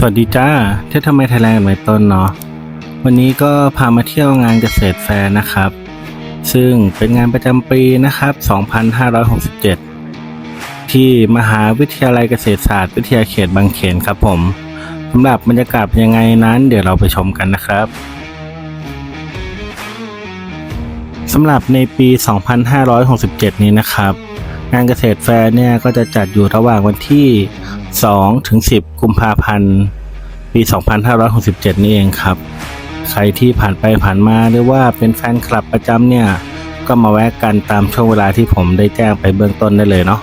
สวัสดีจ้าเที่ยวทำไมไทยแลนด์กันไว้ต้นเนาะวันนี้ก็พามาเที่ยวงานเกษตรแฟร์นะครับ ซึ่งเป็นงานประจำปีนะครับ 2567 ที่มหาวิทยาลัยเกษตรศาสตร์ วิทยาเขตบางเขนครับผมสำหรับบรรยากาศยังไงนั้นเดี๋ยวเราไปชมกันนะครับสำหรับในปี 2567 นี้นะครับ งานเกษตรแฟร์เนี่ยก็จะจัดอยู่ระหว่างวันที่ 2ถึง10 กุมภาพันธ์ปี 2567 นี่เองครับ ใครที่ผ่านไปผ่านมาหรือว่าเป็นแฟนคลับประจำเนี่ย ก็มาแวะกันตามช่วงเวลาที่ผมได้แจ้งไปเบื้องต้นได้เลยเนาะ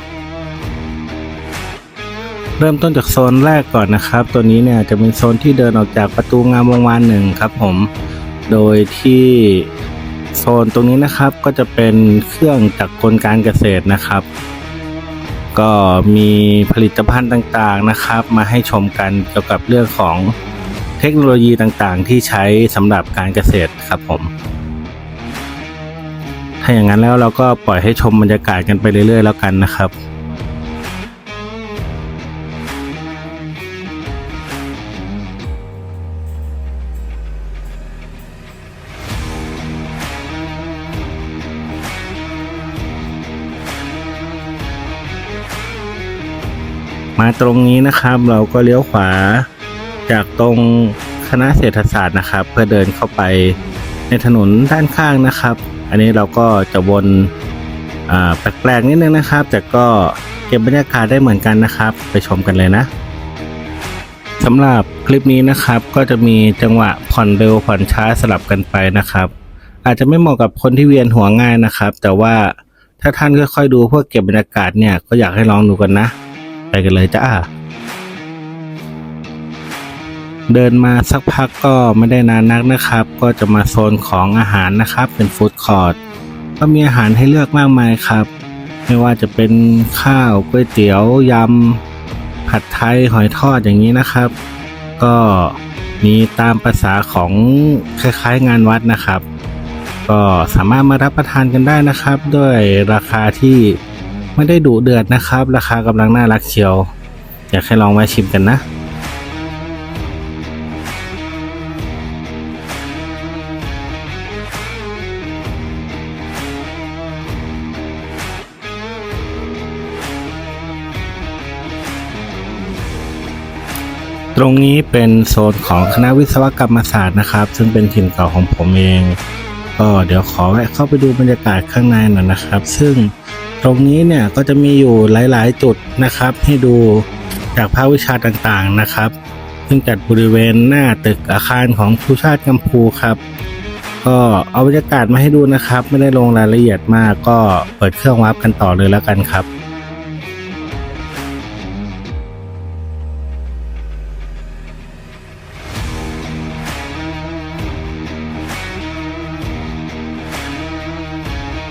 เริ่มต้นจากโซนแรกก่อนนะครับ ตัวนี้เนี่ยจะเป็นโซนที่เดินออกจากประตูงามวงวานหนึ่งครับผม โดยที่โซนตรงนี้นะครับก็จะเป็นเครื่องจักรกลการเกษตรนะครับ ก็มีผลิตภัณฑ์ต่างๆนะครับ มาให้ชมกันเกี่ยวกับเรื่องของเทคโนโลยีต่างๆ ที่ใช้สำหรับการเกษตรครับผม ถ้าอย่างนั้นแล้วเราก็ปล่อยให้ชมบรรยากาศกันไปเรื่อยๆ แล้วกันนะครับ มาตรงนี้นะครับ เราก็เลี้ยวขวาจากตรงคณะเศรษฐศาสตร์นะครับ เพื่อเดินเข้าไปในถนนด้านข้างนะครับ อันนี้เราก็จะวนแปลกๆนิดนึงนะครับ แต่ก็เก็บบรรยากาศได้เหมือนกันนะครับ ไปชมกันเลยนะสำหรับคลิปนี้นะครับ ก็จะมีจังหวะผ่อนเร็วผ่อนช้าสลับกันไปนะครับ อาจจะไม่เหมาะกับคนที่เวียนหัวง่ายนะครับ แต่ว่าถ้าท่านค่อยๆดูเพื่อเก็บบรรยากาศเนี่ยก็อยากให้ลองดูกันนะ กันเลยจ้า เดินมาสักพักก็ไม่ได้นานนักนะครับ ก็จะมาโซนของอาหารนะครับ เป็นฟู้ดคอร์ทก็มีอาหารให้เลือกมากมายครับ ไม่ว่าจะเป็นข้าวก๋วยเตี๋ยวยำผัดไทยหอยทอดอย่างนี้นะครับ ก็มีตามภาษาของคล้ายๆงานวัดนะครับ ก็สามารถมารับประทานกันได้นะครับ ด้วยราคาที่ ไม่ได้ดุเดือดนะครับ ราคากำลังน่ารักเชียว อยากให้ลองมาชิมกันนะตรงนี้เป็นโซนของคณะวิศวกรรมศาสตร์นะครับ ซึ่งเป็นถิ่นเก่าของผมเอง ก็เดี๋ยวขอแวะเข้าไปดูบรรยากาศข้างในหน่อยนะครับ ซึ่ง ตรงนี้เนี่ยก็จะมีอยู่หลาย ๆ จุดนะครับ ให้ดูจากภาควิชาต่างๆนะครับ ซึ่งจัดบริเวณหน้าตึกอาคารของชูชาติกัมพูครับ ก็เอาบรรยากาศมาให้ดูนะครับ ไม่ได้ลงรายละเอียดมากก็เปิดเครื่องวับกันต่อเลยแล้วกันครับ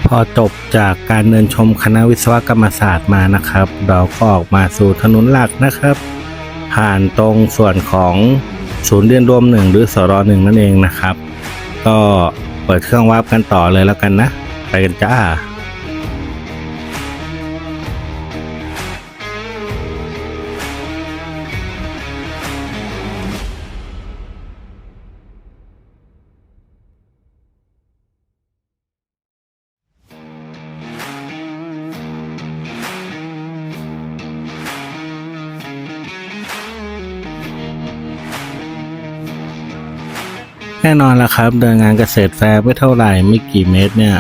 พอจบจากการเดินชมคณะวิศวกรรมศาสตร์มานะครับ เราก็ออกมาสู่ถนนหลักนะครับ ผ่านตรงส่วนของศูนย์เรียนรวมหนึ่งหรือสรหนึ่งนั่นเองนะครับ ก็เปิดเครื่องวาร์ปกันต่อเลยแล้วกันนะ ไปกันจ้า แน่นอนละครับ เดินงานเกษตรแฟร์ไม่เท่าไหร่ไม่กี่เมตรเนี่ย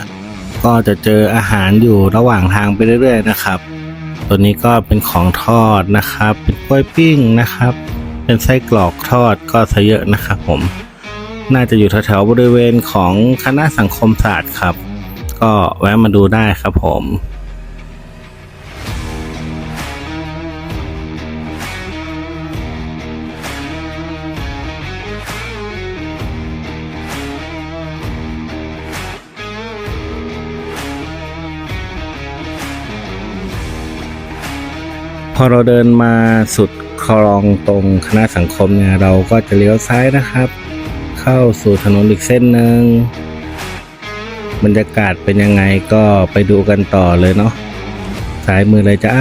ก็จะเจออาหารอยู่ระหว่างทางไปเรื่อยๆนะครับ ตัวนี้ก็เป็นของทอดนะครับ เป็นกล้วยปิ้งนะครับ เป็นไส้กรอกทอดก็ซะเยอะนะครับผม น่าจะอยู่แถวๆบริเวณของคณะสังคมศาสตร์ครับ ก็แวะมาดูได้ครับผม พอเราเดินมาสุดคลองตรงคณะสังคมเนี่ยเราก็จะเลี้ยวซ้ายนะครับ เข้าสู่ถนนอีกเส้นหนึ่งบรรยากาศเป็นยังไงก็ไปดูกันต่อเลยเนาะสายมือเลยจ้า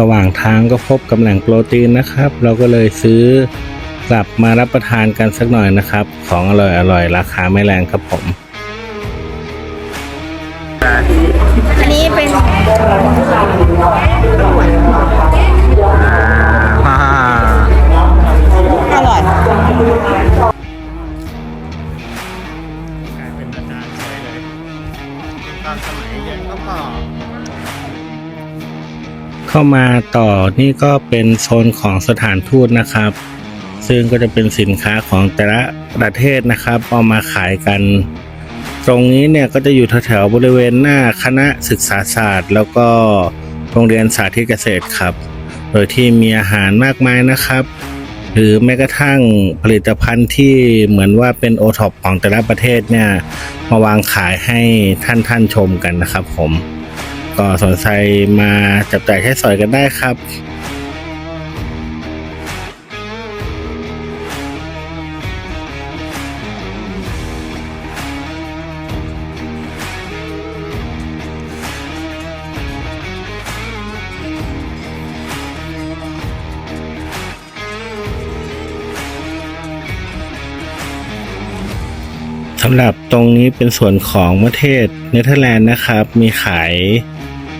ระหว่างทางก็พบกับแหล่งโปรตีนนะครับ เราก็เลยซื้อกลับมารับประทานกันสักหน่อยนะครับ ของอร่อยๆราคาไม่แรงครับผม เข้ามาต่อนี่ก็เป็นโซนของสถานทูตนะครับ ซึ่งก็จะเป็นสินค้าของแต่ละประเทศนะครับ เอามาขายกัน ตรงนี้เนี่ยก็จะอยู่แถวๆบริเวณหน้าคณะศึกษาศาสตร์ แล้วก็โรงเรียนสาธิตเกษตรครับ โดยที่มีอาหารมากมายนะครับ หรือแม้กระทั่งผลิตภัณฑ์ที่เหมือนว่าเป็นโอท็อปของแต่ละประเทศเนี่ยมาวางขายให้ท่านท่านชมกันนะครับผม ก็สนใจมาจับจ่ายใช้สอยกันได้ครับสำหรับตรงนี้เป็นส่วนของประเทศเนเธอร์แลนด์นะครับ มีขาย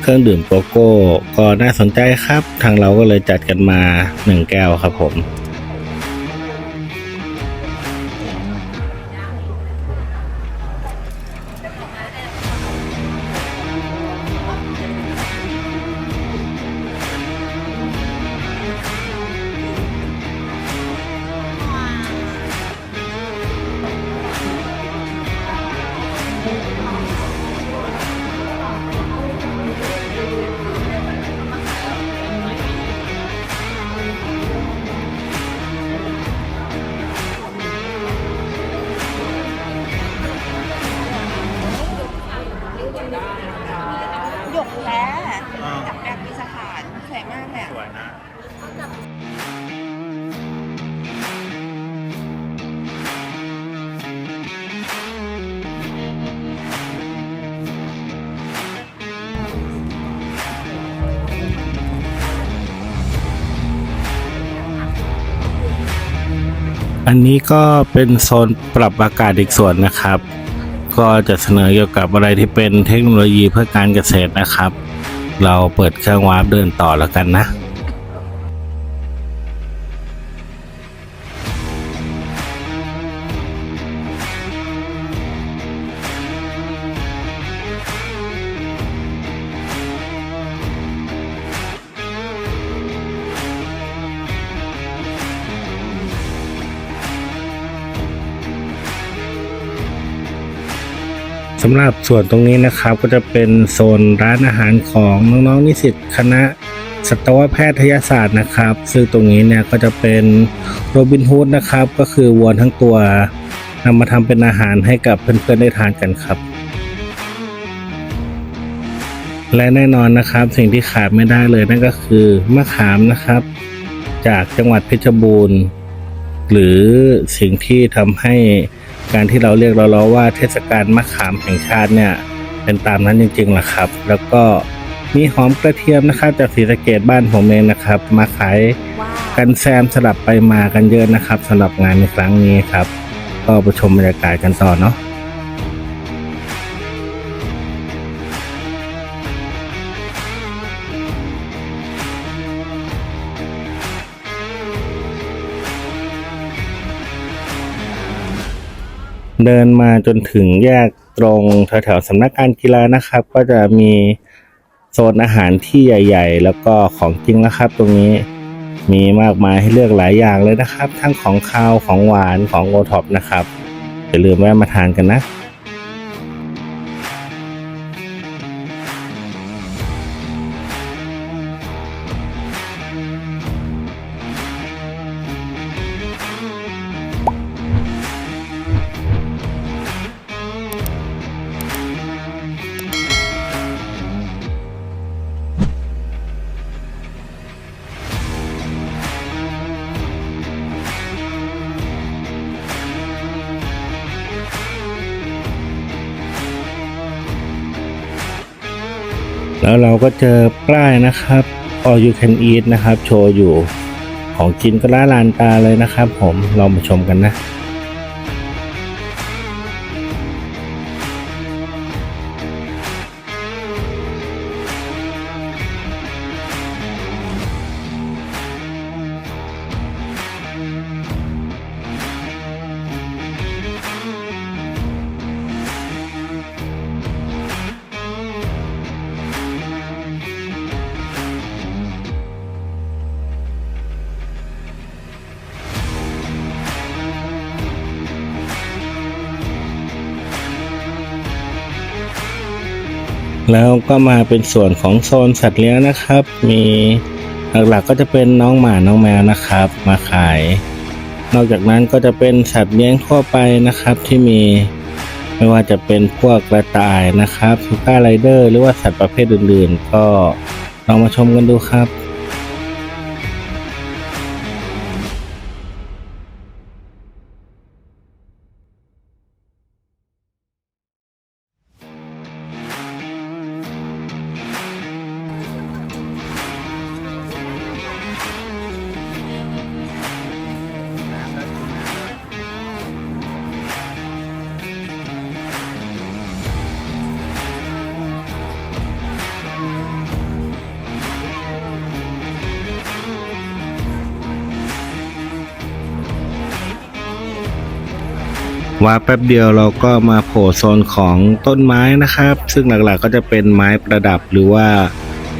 เครื่องดื่มโกโก้ ก็น่าสนใจครับ ทางเราก็เลยจัดกันมา 1 แก้วครับผม วยนะอันนี้ก็เป็นโซนปรับอากาศอีกส่วนนะครับ ก็จะเสนอเกี่ยวกับอะไรที่เป็นเทคโนโลยีเพื่อการเกษตรนะครับ เราเปิดเครื่องวาร์ปเดินต่อแล้วกันนะ สำหรับส่วนตรงนี้นะครับก็จะเป็นโซนร้านอาหารของน้องๆนิสิตคณะสัตวแพทยศาสตร์นะครับ ซึ่งตรงนี้เนี่ยก็จะเป็นโรบินฮูดนะครับ ก็คือวัวทั้งตัวนำมาทำเป็นอาหารให้กับเพื่อนๆได้ทานกันครับ และแน่นอนนะครับสิ่งที่ขาดไม่ได้เลยนั่นก็คือมะขามนะครับ จากจังหวัดเพชรบูรณ์ หรือสิ่งที่ทำให้ การที่เราเรียกเราล้อว่าเทศกาลมะขามแห่งชาติเนี่ยเป็นตามนั้นจริงๆล่ะครับ แล้วก็มีหอมกระเทียมนะครับจากศรีสะเกดบ้านผมเองนะครับ มาขายกันแซมสลับไปมากันเยอะนะครับสำหรับงานในครั้งนี้ครับ ก็ไปชมบรรยากาศกันต่อเนาะ เดินมาจนถึงแยกตรงแถวๆสำนักงานกีฬานะครับ ก็จะมีโซนอาหารที่ใหญ่ ๆ แล้วก็ของจริงนะครับ ตรงนี้มีมากมายให้เลือกหลายอย่างเลยนะครับ ทั้งของคาวของหวานของโอท็อปนะครับอย่าลืมแวะมาทานกันนะ แล้วเราก็เจอป้ายนะครับ all you can eat นะครับ โชว์อยู่ของกินก็ล้าลานตาเลยนะครับ ผมเรามาชมกันนะ แล้วก็มาเป็นส่วนของโซนสัตว์เลี้ยงนะครับ มีหลักๆก็จะเป็นน้องหมาน้องแมวนะครับ มาขาย นอกจากนั้นก็จะเป็นสัตว์เลี้ยงทั่วไปนะครับที่มีไม่ว่าจะเป็นพวกกระต่ายนะครับซูก้าไรเดอร์หรือว่าสัตว์ประเภทอื่นๆ ก็ลองมาชมกันดูครับ ว่าแป๊บเดียวเราก็มาโผล่โซนของต้นไม้นะครับ ซึ่งหลักๆก็จะเป็นไม้ประดับหรือว่า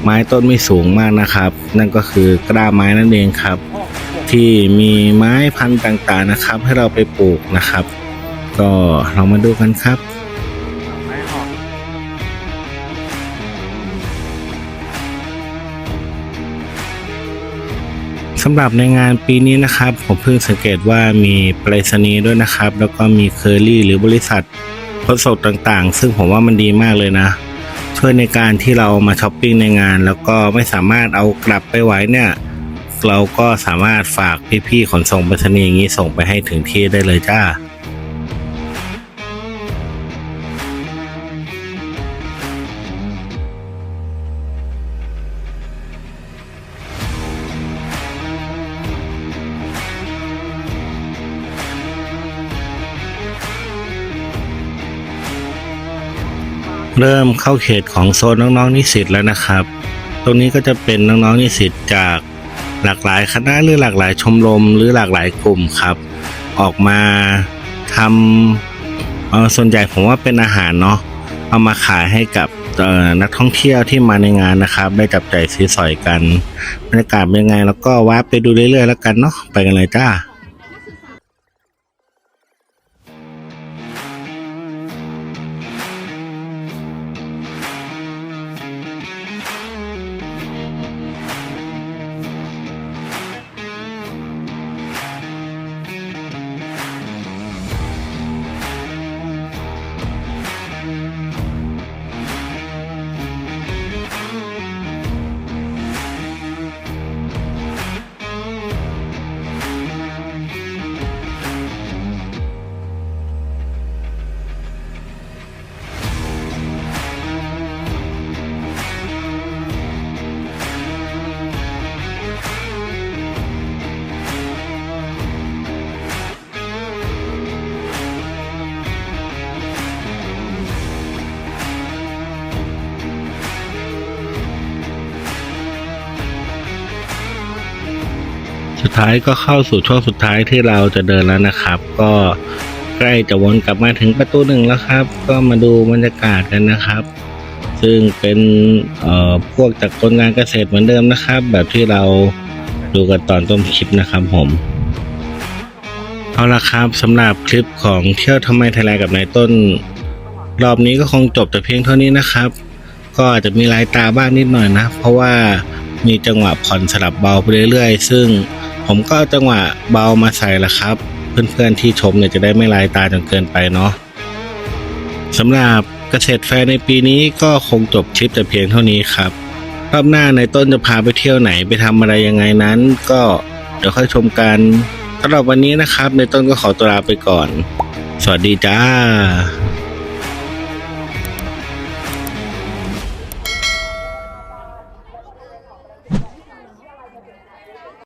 ไม้ต้นไม่สูงมากนะครับ นั่นก็คือกล้าไม้นั่นเองครับ ที่มีไม้พันธุ์ต่างๆนะครับ ให้เราไปปลูกนะครับ ก็ลองมาดูกันครับ สำหรับในงานปีนี้นะครับ ผมเพิ่งสังเกตว่ามีไปรษณีย์ด้วยนะครับ แล้วก็มีเคอรี่หรือบริษัทขนส่งต่างๆ ซึ่งผมว่ามันดีมากเลยนะ ช่วยในการที่เรามาช้อปปิ้งในงาน แล้วก็ไม่สามารถเอากลับไปไว้เนี่ย เราก็สามารถฝากพี่ๆขนส่งไปรษณีย์อย่างนี้ส่งไปให้ถึงที่ได้เลยจ้า เริ่มเข้าเขตของโซนน้องๆนิสิตแล้วนะครับ ตรงนี้ก็จะเป็นน้องๆนิสิตจากหลากหลายคณะหรือหลากหลายชมรมหรือหลากหลายกลุ่มครับ ออกมาทำเอ่อส่วนใหญ่ผมว่าเป็นอาหารเนาะเอามาขายให้กับนักท่องเที่ยวที่มาในงานนะครับ ได้จับจ่ายซื้อสอยกันบรรยากาศเป็นยังไง แล้วก็ว้าไปดูเรื่อยๆแล้วกันเนาะไปกันเลยจ้า ท้ายก็เข้าสู่ช่วงสุดท้ายที่เราจะเดินแล้วนะครับ ก็ใกล้จะวนกลับมาถึงประตูหนึ่งแล้วครับ ก็มาดูบรรยากาศกันนะครับ ซึ่งเป็นเอ่อพวกจากคนงานเกษตรเหมือนเดิมนะครับ แบบที่เราดูกันตอนต้นคลิปนะครับผมเอาละครับสำหรับคลิปของเที่ยวทำไมไทยแลนด์กับนายต้น รอบนี้ก็คงจบแต่เพียงเท่านี้นะครับ ก็อาจจะมีลายตาบ้างนิดหน่อยนะ เพราะว่ามีจังหวะผ่อนสลับเบาไปเรื่อยๆ ซึ่ง ผมก็จังหวะเบามาใส่ละครับ เพื่อนๆที่ชมเนี่ยจะได้ไม่ลายตาจนเกินไปเนาะสำหรับเกษตรแฟร์ในปีนี้ก็คงจบคลิปแต่เพียงเท่านี้ครับรอบหน้าในต้นจะพาไปเที่ยวไหนไปทำอะไรยังไงนั้น ก็เดี๋ยวค่อยชมกันสำหรับวันนี้นะครับ ในต้นก็ขอตัวลาไปก่อน สวัสดีจ้า